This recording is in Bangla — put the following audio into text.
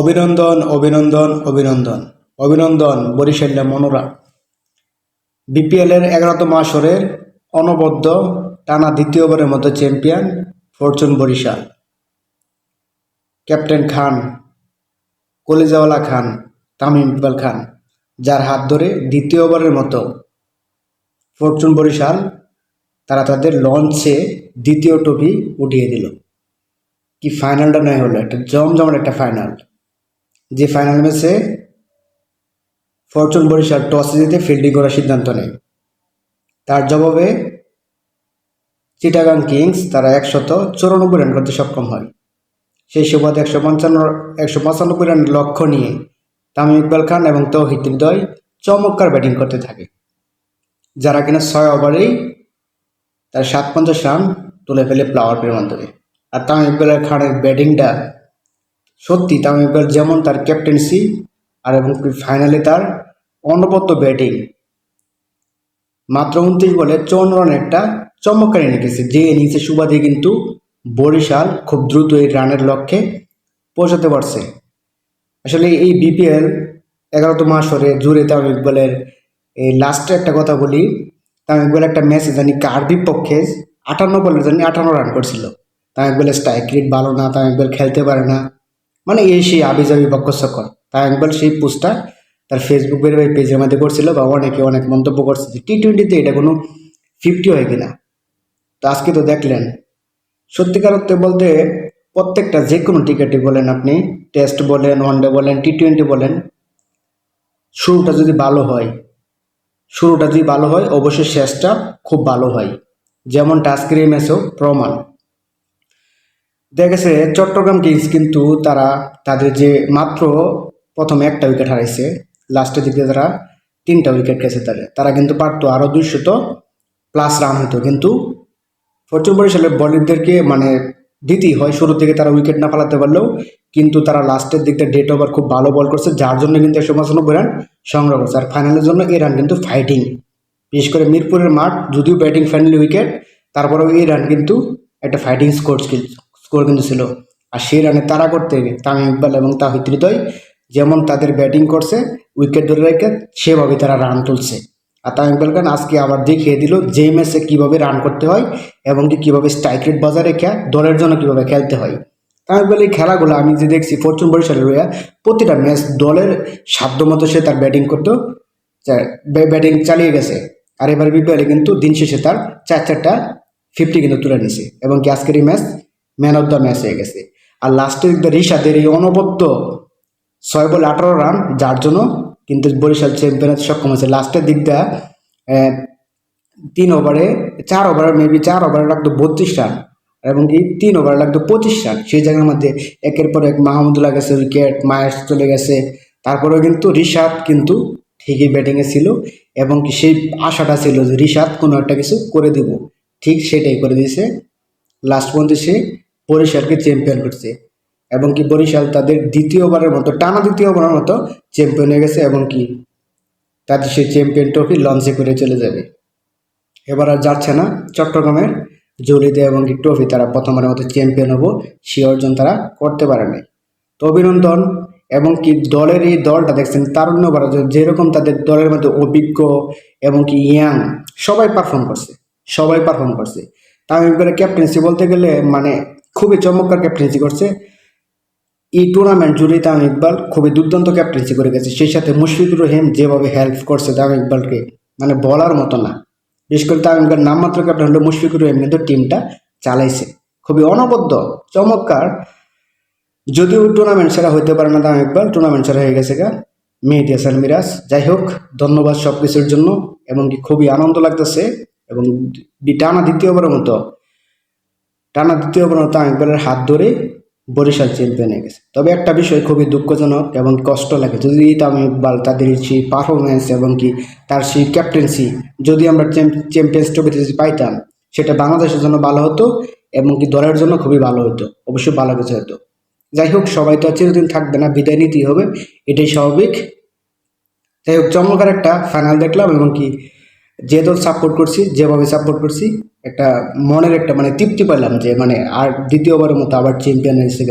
অভিনন্দন অভিনন্দন অভিনন্দন। অভিনন্দন বরিশাল্লা মনোরা। বিপিএলের এগারোতম আসরের অনবদ্য, টানা দ্বিতীয়বারের মতো champion Fortune Barishal. Captain Khan, কলিজাওয়ালা Khan, Tamim Iqbal Khan, যার হাত ধরে দ্বিতীয়বারের মতো ফরচুন বরিশাল তারা তাদের লঞ্চে দ্বিতীয় ট্রফি উঠিয়ে দিল। কি ফাইনালটা নয় হলো, একটা জমজমাট একটা ফাইনাল যে ফাইনাল ম্যাচে ফরচুন বরিশাল টসে জিতে ফিল্ডিং করার সিদ্ধান্ত নেয়। তার জবাবে চিটাগাং কিংস তারা একশত চৌরানব্বই রান করতে সক্ষম হয়। সেই সুবাদে একশো পঞ্চান্ন, একশো পঁচানব্বই রানের লক্ষ্য নিয়ে তামিম ইকবাল খান এবং তৌহিদ হৃদয় চমৎকার ব্যাটিং করতে থাকে। যারা কিনা ছয় ওভারেই তার সাত পঞ্চাশ রান তুলে ফেলে প্লাওয়ার পের মাধ্যমে আর তামিম ইকবাল খানের ব্যাটিংটা সত্যি তামিম ইকবাল যেমন তার ক্যাপ্টেন্সি আর এবং ফাইনালে তার অনবদ্য ব্যাটিং মাত্র উনত্রিশ বলে চৌন্ন রানের একটা চমৎকার ইনিংস যে ইনিংসের সুবাদে কিন্তু বরিশাল খুব দ্রুত এই রানের লক্ষ্যে পৌঁছাতে পারছে। আসলে এই বিপিএল এগারোতম আসরে জুড়ে তামিম ইকবালের এই লাস্টে একটা কথা বলি, তামিম ইকবাল একটা ম্যাচে জানি কার বিপক্ষে আটান্ন বলে জানি আটান্ন রান করছিল। তামিম ইকবালের স্ট্রাইক রেট ভালো না, তামিম ইকবাল খেলতে পারে না। মানে এই সেই আবিজাবি বক্ষসকর তামিম ইকবাল সেই পোস্টটা তার ফেসবুক ভেরিফাই পেজের মধ্যে করছিল বা অনেকে অনেক মন্তব্য করছে যে টি টোয়েন্টিতে এটা কোনো ফিফটি হয় কিনা। তো আজকে তো দেখলেন। সত্যিকার অর্থে বলতে প্রত্যেকটা যে কোনো টিকেটই বলেন আপনি টেস্ট বলেন ওয়ানডে বলেন টি টোয়েন্টি বলেন, শুরুটা যদি ভালো হয়, শুরুটা যদি ভালো হয়, অবশ্যই শেষটা খুব ভালো হয়। যেমনটা আজকের এই ম্যাচও প্রমাণ। দেখা গেছে চট্টগ্রাম কিংস কিন্তু তারা তাদের যে মাত্র প্রথমে একটা উইকেট হারাইছে লাস্টের দিকে তারা তিনটা উইকেট গেছে তাদের। তারা কিন্তু পারতো আরও দুইশত প্লাস রান হতো কিন্তু ফরচুন বরিশালের বলিংদেরকে মানে দিতেই হয়, শুরু থেকে তারা উইকেট না পালাতে পারলেও কিন্তু তারা লাস্টের দিকটা ডেট ওভার খুব ভালো বল করছে, যার জন্য কিন্তু একশো পঁচানব্বই রান সংগ্রহ করছে। আর ফাইনালের জন্য এই রান কিন্তু ফাইটিং বিশেষ করে মিরপুরের মাঠ, যদিও ব্যাটিং ফ্রেন্ডলি উইকেট তারপরেও এই রান কিন্তু একটা ফাইটিং স্কোর স্কোর কিন্তু ছিল। আর সেই রানে তারা করতে তামিম ইকবাল এবং তাহিদ হৃদয় যেমন তাদের ব্যাটিং করছে, উইকেট ধরে রেখে সেভাবে তারা রান তুলছে। আর তামিম ইকবাল খান আজকে আবার দেখিয়ে দিল যে ম্যাচে কীভাবে রান করতে হয় এবং কি কীভাবে স্ট্রাইক রেট বজায় রেখে দলের জন্য কীভাবে খেলতে হয়। তামিম ইকবাল, এই খেলাগুলো আমি যে দেখছি ফরচুন বরিশালের রইয়া প্রতিটা ম্যাচ দলের সাধ্য মতো সে তার ব্যাটিং করতেও ব্যাটিং চালিয়ে গেছে। আর এবার বিপিএলে কিন্তু দিন শেষে তার চার চারটা ফিফটি কিন্তু তুলে নিছে। এবং কি আজকের এই match man of the match হয়ে গেছে। আর লাস্টের দিকটা রিশাদের এই অনবদ্য ছয় বলে, আঠারো রান, যার জন্য কিন্তু বরিশাল চ্যাম্পিয়ন হতে সক্ষম হয়েছে। লাস্টের দিকটা তিন ওভারে চার ওভারে মেবি চার ওভারে লাগতো বত্রিশ রান, এবং কি তিন ওভারে লাগতো পঁচিশ রান। সেই জায়গার মধ্যে একের পর এক মাহমুদুল্লাহ গেছে উইকেট মায়ের চলে গেছে। তারপরেও কিন্তু রিশাদ কিন্তু ঠিকই ব্যাটিংয়ে ছিল, এবং কি সেই আশাটা ছিল যে রিশাদ কোনো একটা কিছু করে দিব। ঠিক সেটাই করে দিয়েছে। লাস্ট পর্যন্ত সে বরিশালকে চ্যাম্পিয়ন করছে। এবং কি বরিশাল তাদের দ্বিতীয়বারের মতো, টানা দ্বিতীয়বারের মতো চ্যাম্পিয়ন হয়ে গেছে এবং কি তাদের সেই চ্যাম্পিয়ন ট্রফি লঞ্চে করে চলে যাবে। এবার আর যাচ্ছে না চট্টগ্রামের জলিতে এবং কি ট্রফি তারা প্রথমবারের মতো চ্যাম্পিয়ন হব, সে অর্জন তারা করতে পারে নাই। তো অভিনন্দন, এবং কি দলের এই দলটা দেখছেন তারুণ্য বাড়া যেরকম তাদের দলের মধ্যে অভিজ্ঞ এবং কি ইয়াং সবাই পারফর্ম করছে, সবাই পারফর্ম করছে। তামিম ক্যাপ্টেন্সি বলতে গেলে মানে খুবই চমৎকার ক্যাপ্টেন্সি করছে। এই টুর্নামেন্ট জুড়ে তামিম ইকবাল খুবই দুর্দান্ত ক্যাপ্টেন্সি করে গেছে। সেই সাথে মুশফিকুর রহিম যেভাবে হেল্প করছে তামিম ইকবালকে মানে বলার মতো না। বিশেষ করে তামিম ইকবাল নামমাত্র ক্যাপ্টেন হলো মুশফিকুর রহিম, কিন্তু টিমটা চালাইছে। খুবই অনবদ্য, চমৎকার। যদিও টুর্নামেন্ট সেরা হইতে পারে না তামিম ইকবাল টুর্নামেন্ট সেরা হয়ে গেছে গা। মেহেদি হাসান মিরাজ, যাই হোক, ধন্যবাদ সব কিছুর জন্য এবং কি খুবই আনন্দ লাগতেছে এবং টানা দ্বিতীয়বারের মতো টানা মতো তামিম ইকবালের হাত ধরে বরিশাল চ্যাম্পিয়ন গেছে। তবে একটা বিষয় খুবই দুঃখজনক এবং কষ্ট লাগে, যদি তামিম ইকবাল তাদের সেই পারফরমেন্স এবং কি তার সেই ক্যাপ্টেন্সি যদি আমরা চ্যাম্পিয়ন্স ট্রফিতে যদি পাইতাম, সেটা বাংলাদেশের জন্য ভালো হতো এবং কি দলের জন্য খুবই ভালো হতো, অবশ্যই ভালো কিছু হতো। যাই হোক, সবাই তো চিরদিন থাকবে না, বিদায় নিতেই হবে, এটাই স্বাভাবিক। যাই হোক, চমৎকার একটা ফাইনাল দেখলাম এবং কি যে দল সাপোর্ট করছি, যেভাবে সাপোর্ট করছি, একটা মনের একটা মানে তৃপ্তি পেলাম যে মানে আর দ্বিতীয়বারের মতো আবার চ্যাম্পিয়ন হয়েছে